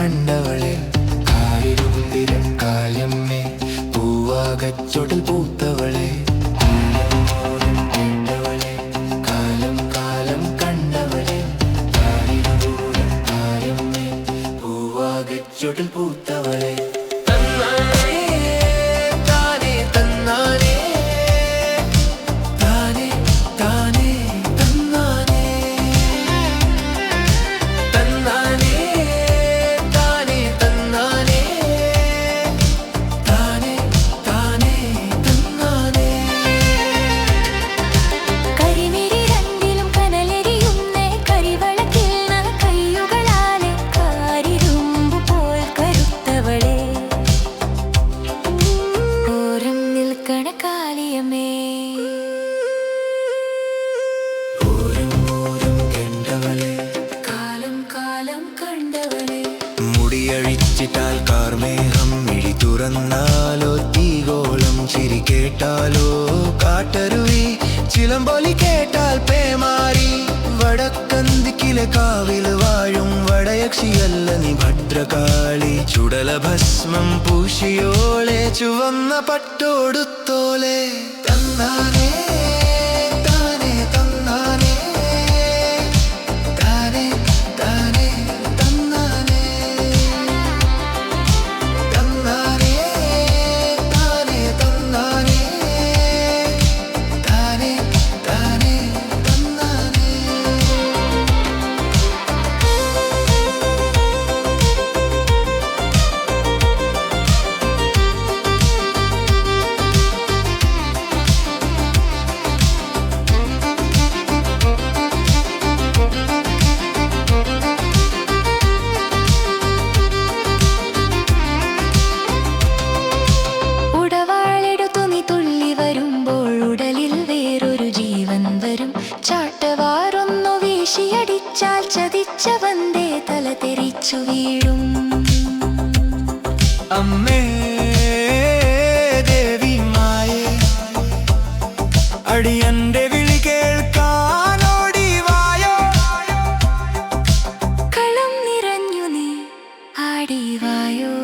കണ്ടവളെ കാലിരുകുന്തിരം കാലമ്മേ പൂവാകച്ചൊടൽ പൂത്തവളെ ചുട്ടിൽ പൂത്തവളെ. മുടിയഴിച്ചിട്ടാൽ കാർമേഹം മിഴി തുറന്നാലോ തീഗോളം ചിരി കേട്ടാലോ. കാട്ടരുവി ചിലമ്പൊലി കേട്ടാൽ പേമാരി വടക്കന്തിക്കിലെ കാവിൽ വാഴും വടയക്ഷിയല്ല നീ ഭദ്രകാളി. ചുടല ഭസ്മം പൂശിയോളെ ചുവന്ന പട്ടോടുത്തോലെ. തന്നാനേ. നിലച്ചു വീഴും. അമ്മേ ദേവി മായേ അടിയന്റെ വിളി കേൾക്കാൻ ഓടി വായോ? കളം നിറഞ്ഞു നീ ആടി വായോ?